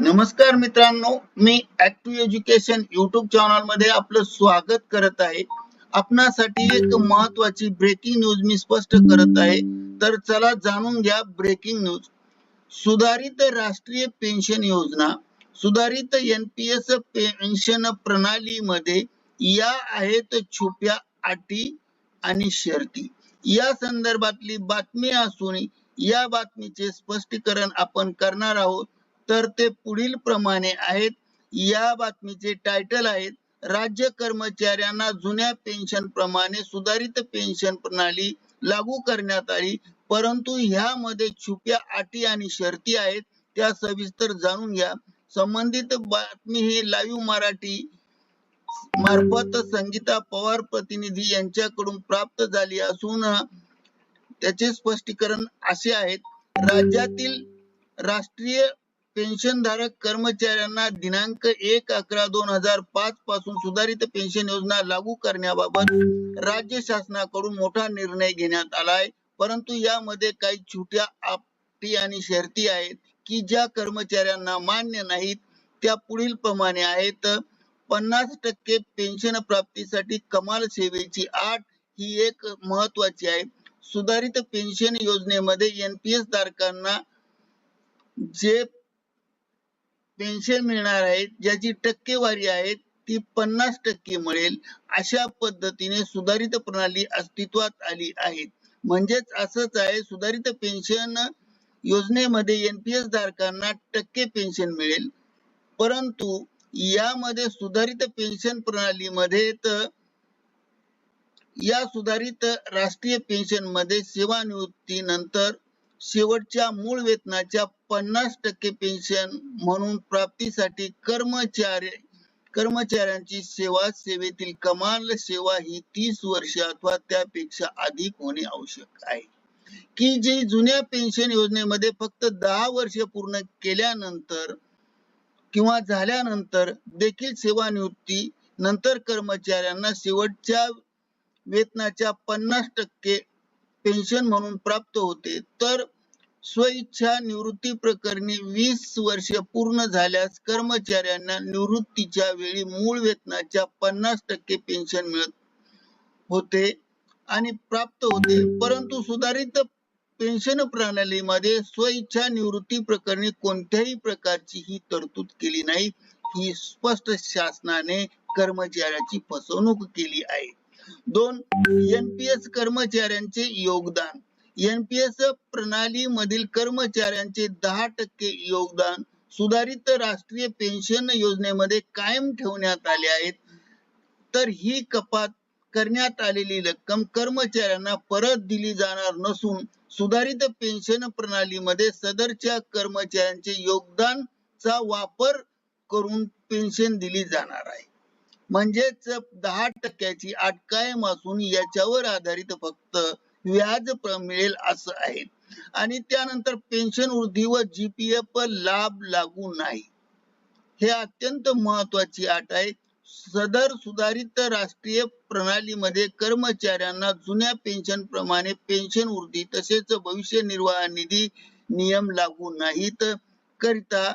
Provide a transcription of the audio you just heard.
नमस्कार मित्रांनो मी ऍक्टिव्ह एज्युकेशन युट्यूब चॅनलमध्ये आपलं स्वागत करत आहे. आपणासाठी एक महत्वाची ब्रेकिंग न्यूज मी स्पष्ट करत आहे. तर चला जाणून घ्या ब्रेकिंग न्यूज सुधारित राष्ट्रीय पेन्शन योजना सुधारित एनपीएस पेन्शन प्रणालीमध्ये या आहेत छुप्या अटी आणि शर्ती. या संदर्भातली बातमी असून या बातमीचे स्पष्टीकरण आपण करणार आहोत. तर ते पुढील प्रमाणे आहेत. या बातमीचे टायटल आहेत राज्य कर्मचाऱ्यांना जुन्या पेन्शन प्रमाणे सुधारित पेन्शन प्रणाली लागू करण्यात आली. परंतु ह्यामध्ये छुप्या अटी आणि शर्ती आहेत त्या सविस्तर जाणून घ्या. संबंधित बातमी ही लाईव्ह मराठी मार्फत संगीता पवार प्रतिनिधी यांच्याकडून प्राप्त झाली असून त्याचे स्पष्टीकरण असे आहेत. राज्यातील राष्ट्रीय पेन्शनधारक कर्मचाऱ्यांना दिनांक एक अकरा दोन हजार पाच पासून सुधारित पेन्शन योजना लागू करण्याबाबत राज्य शासनाकडून मोठा निर्णय घेण्यात आलाय. परंतु यामध्ये काही छोट्या आपटी आणि शर्ती आहेत की ज्या कर्मचाऱ्यांना मान्य नाहीत त्या पुढील प्रमाणे आहेत. पन्नास टक्के पेन्शन प्राप्तीसाठी कमाल सेवेची आठ ही एक महत्वाची आहे. सुधारित पेन्शन योजनेमध्ये एनपीएस धारकांना जे पेन्शन मिळणार आहे ज्याची टक्केवारी आहे ती पन्नास टक्के मिळेल अशा पद्धतीने सुधारित प्रणाली अस्तित्वात आली आहे म्हणजेच असंच आहे सुधारित पेन्शन योजनेमध्ये एनपीएस धारकांना टक्के पेन्शन मिळेल. परंतु यामध्ये सुधारित पेन्शन प्रणालीमध्ये तर या सुधारित राष्ट्रीय पेन्शनमध्ये सेवानिवृत्ती नंतर शेवटच्या मूळ वेतनाच्या पन्नास टक्के पेन्शन म्हणून प्राप्तीसाठी कर्मचारी कर्मचाऱ्यांची सेवा सेवेतील कमाल सेवा ही तीस वर्ष अथवा त्यापेक्षा अधिक होणे आवश्यक आहे. की जी जुन्या पेन्शन योजनेमध्ये फक्त दहा वर्ष पूर्ण केल्यानंतर किंवा झाल्यानंतर देखील सेवानिवृत्ती नंतर कर्मचाऱ्यांना शेवटच्या वेतनाच्या पन्नास टक्के पेन्शन म्हणून प्राप्त होते. तर स्वइच्छा निवृत्ती प्रकरणी वीस वर्ष पूर्ण झाल्यास कर्मचाऱ्यांना निवृत्तीच्या वेळी मूळ वेतनाच्या पन्नास टक्के पेन्शन मिळत होते आणि प्राप्त होते. परंतु सुधारित पेन्शन प्रणालीमध्ये स्वइच्छा निवृत्ती प्रकरणी कोणत्याही प्रकारची ही तरतूद केली नाही. ही स्पष्ट शासनाने कर्मचाऱ्याची फसवणूक केली आहे. दोन एनपीएस कर्मचाऱ्यांचे योगदान. एनपीएस प्रणाली मधील कर्मचाऱ्यांचे दहा टक्के योगदान सुधारित राष्ट्रीय पेन्शन योजनेमध्ये कायम ठेवण्यात आले आहेत. तर ही कपात करण्यात आलेली रक्कम कर्मचाऱ्यांना परत दिली जाणार नसून सुधारित पेन्शन प्रणालीमध्ये सदरच्या कर्मचाऱ्यांचे योगदान चा वापर करून पेन्शन दिली जाणार आहे. म्हणजेच दहा टक्क्याची अटकायम असून याच्यावर आधारित फक्त व्याज मिळेल असं आहे. आणि त्यानंतर पेन्शन वृद्धी व जीपीएफ लाभ लागू नाही. हे अत्यंत महत्वाची अट आहे. सदर सुधारित राष्ट्रीय प्रणालीमध्ये कर्मचाऱ्यांना जुन्या पेन्शन प्रमाणे पेन्शन वृद्धी तसेच भविष्य निर्वाह निधी नियम लागू नाहीत. करिता